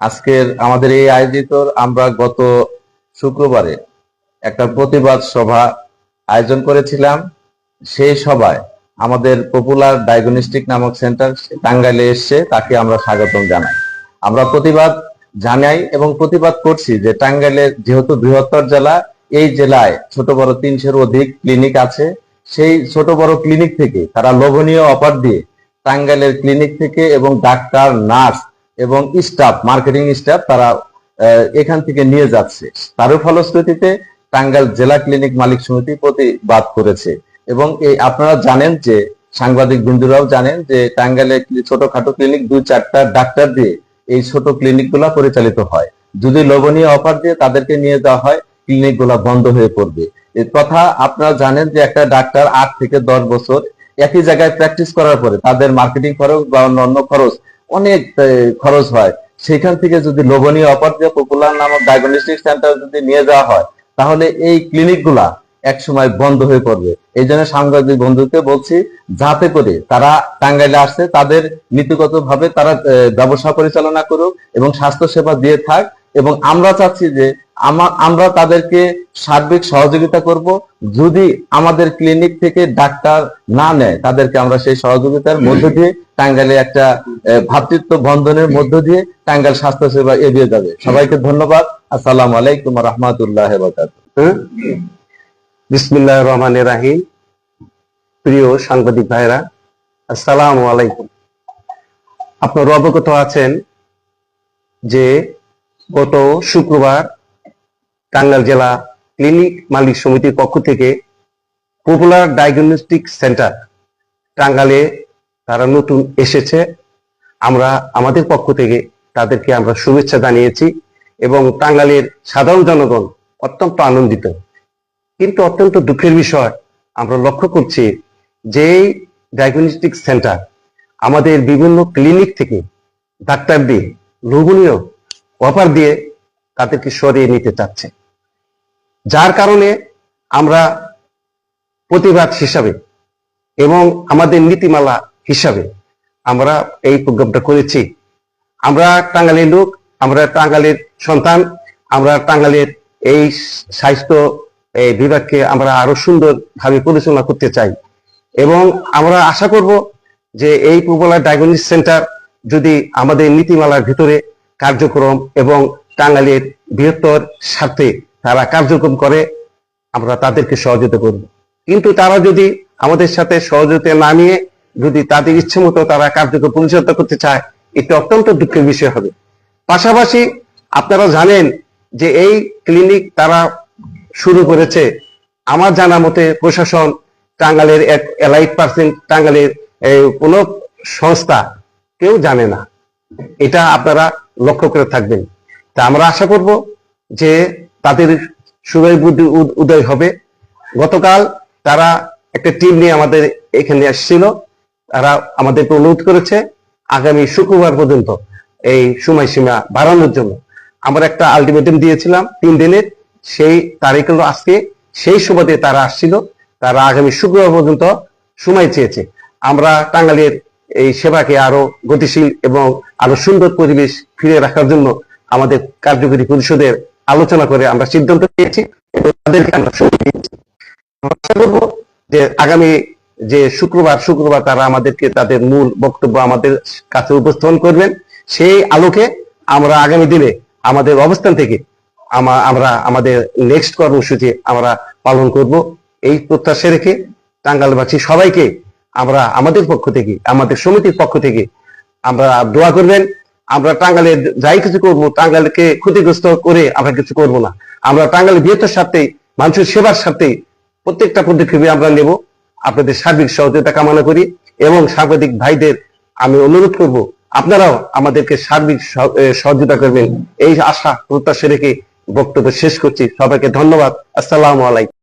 আজকের আমাদের এই আয়োজিত, আমরা গত শুক্রবারে একটা প্রতিবাদ সভা আয়োজন করেছিলাম। সেই সভায় আমাদের পপুলার ডায়াগনস্টিক নামক সেন্টার টাঙ্গাইলে এসছে তাকে আমরা স্বাগতম জানাই। আমরা প্রতিবাদ জানাই এবং প্রতিবাদ করছি যে টাঙ্গাইলের যেহেতু বৃহত্তর জেলা, এই জেলায় ছোট বড় তিনশোর অধিক ক্লিনিক আছে। সেই ছোট বড় ক্লিনিক থেকে তারা লোভনীয় অফার দিয়ে টাঙ্গাইলের ক্লিনিক থেকে এবং ডাক্তার নার্স এবং স্টাফ মার্কেটিং স্টাফ তারা এখান থেকে নিয়ে যাচ্ছে। তারও ফলশ্রুতিতে টাঙ্গাইল জেলা ক্লিনিক মালিক সমিতি প্রতিবাদ করেছে। এবং এই আপনারা জানেন যে, সাংবাদিক বিন্দুরাও জানেন যে, টাঙ্গাইলে ছোটখাটো ক্লিনিক দুই চারটা ডাক্তার দিয়ে এই ছোট ক্লিনিকগুলা পরিচালিত হয়। যদি লোভনীয় অফার দিয়ে তাদেরকে নিয়ে যাওয়া হয় ক্লিনিকগুলা বন্ধ হয়ে পড়বে। এর কথা আপনারা জানেন যে, একটা ডাক্তার আট থেকে দশ বছর একই জায়গায় প্র্যাকটিস করার পরে তাদের মার্কেটিং খরচ বা অন্য খরচ অনেক খরচ হয়। সেখান থেকে যদি লোভনীয় অফার পপুলার নামক ডায়াগনস্টিক সেন্টার যদি নিয়ে যাওয়া হয়, তাহলে এই ক্লিনিকগুলা এক সময় বন্ধ হয়ে পড়বে। এই জন্য সাংবাদিক বন্ধুকে বলছি, যাতে করে তারা টাঙ্গাইলে আসছে, তাদের নীতিগত ভাবে তারা ব্যবসা পরিচালনা করুক এবং স্বাস্থ্য সেবা দিয়ে থাক। এবং আমরা চাচ্ছি যে আমরা তাদেরকে সার্বিক সহযোগিতা করব। যদি আমাদের ক্লিনিক থেকে ডাক্তার না নেয়, তাদেরকে আমরা সেই সহযোগিতার মধ্য দিয়ে টাঙ্গাইলে একটা ভ্রাতৃত্ব বন্ধনের মধ্য দিয়ে টাঙ্গাইল স্বাস্থ্য সেবা এগিয়ে যাবে। সবাইকে ধন্যবাদ। আসসালামু আলাইকুম রহমতুল্লাহ বিসমিল্লাহ রহমান রাহিম। প্রিয় সাংবাদিক ভাইরা আসসালামু আলাইকুম। আপনারা অবগত আছেন যে গত শুক্রবার টাঙ্গাইল জেলা ক্লিনিক মালিক সমিতির পক্ষ থেকে পপুলার ডায়াগনস্টিক সেন্টার টাঙ্গালে তারা নতুন এসেছে। আমরা, আমাদের পক্ষ থেকে তাদেরকে আমরা শুভেচ্ছা জানিয়েছি এবং টাঙ্গালের সাধারণ জনগণ অত্যন্ত আনন্দিত। কিন্তু অত্যন্ত দুঃখের বিষয়, আমরা লক্ষ্য করছি যে ডায়াগনস্টিক সেন্টার আমাদের বিভিন্ন ক্লিনিক থেকে ডাক্তার দিয়ে লোভনীয় অফার দিয়ে তাদেরকে সরিয়ে নিতে চাচ্ছে। যার কারণে আমরা প্রতিবাদ হিসাবে এবং আমাদের নীতিমালা হিসাবে আমরা এই প্রোগ্রামটা করেছি। আমরা টাঙ্গালের লোক, আমরা টাঙ্গালের সন্তান, আমরা টাঙ্গালের এই স্বাস্থ্য, এই বিভাগকে আমরা আরও সুন্দর ভাবে পরিচালনা করতে চাই। এবং আমরা আশা করব যে এই পপুলার ডায়াগনিস সেন্টার যদি আমাদের নীতিমালার ভিতরে কার্যক্রম এবং টাঙ্গালের বৃহত্তর স্বার্থে তারা কার্যক্রম করে, আমরা তাদেরকে সহযোগিতা করব। কিন্তু তারা যদি আমাদের সাথে সহযোগিতা না নিয়ে, যদি তাদের ইচ্ছে মতো তারা কার্যক্রম পরিচালনা করতে চায়, এটা অত্যন্ত দুঃখের বিষয় হবে। পাশাপাশি আপনারা জানেন যে এই ক্লিনিক তারা শুরু করেছে, আমার জানা মতে প্রশাসন টাঙ্গালের এক এলাইট পার্সেন্ট টাঙ্গালের কোন সংস্থা কেউ জানে না। এটা আপনারা লক্ষ্য করে থাকবেন। তা আমরা আশা করব যে তাদের উদ- উদয় হবে। গতকাল তারা একটা টিম নিয়ে আমাদের এখানে আসছিল। তারা আমাদেরকে অনুরোধ করেছে আগামী শুক্রবার পর্যন্ত এই সময়সীমা বাড়ানোর জন্য। আমরা একটা আলটিমেটাম দিয়েছিলাম তিন দিনের। সেই তারিখ হলো আজকে। সেই সুবাদে তারা আসছিল। তারা আগামী শুক্রবার পর্যন্ত সময় চেয়েছে। আমরা টাঙ্গালের এই সেবাকে আরও গতিশীল এবং আরও সুন্দর পরিবেশ ফিরে রাখার জন্য আমাদের কার্যকরী পরিষদের আলোচনা করে আমরা সিদ্ধান্ত নিয়েছি এবং তাদেরকে আমরা সময় দিয়েছি। আশা করব যে আগামী যে শুক্রবার শুক্রবার তারা আমাদেরকে তাদের মূল বক্তব্য আমাদের কাছে উপস্থাপন করবেন। সেই আলোকে আমরা আগামী দিনে আমাদের অবস্থান থেকে আমরা আমাদের নেক্সট কর্মসূচি আমরা পালন করব। এই প্রত্যাশা রেখে টাঙ্গালবাসী সবাইকে আমরা আমাদের পক্ষ থেকে, আমাদের সমিতির পক্ষ থেকে আমরা দোয়া করবেন। আমরা টাঙ্গালে যাই কিছু করব টাঙ্গালকে ক্ষতিগ্রস্ত করে আমরা কিছু করব না। আমরা টাঙ্গালের বৃহত্তর স্বার্থে, মানুষের সেবার স্বার্থে প্রত্যেকটা পদক্ষেপে আমরা নেব। আপনাদের সার্বিক সহযোগিতা কামনা করি এবং সাংবাদিক ভাইদের আমি অনুরোধ করব, আপনারাও আমাদেরকে সার্বিক সহযোগিতা করবেন। এই আশা, প্রত্যাশা রেখে বক্তব্য শেষ করছি। সবাইকে ধন্যবাদ। আসসালামু আলাইকুম।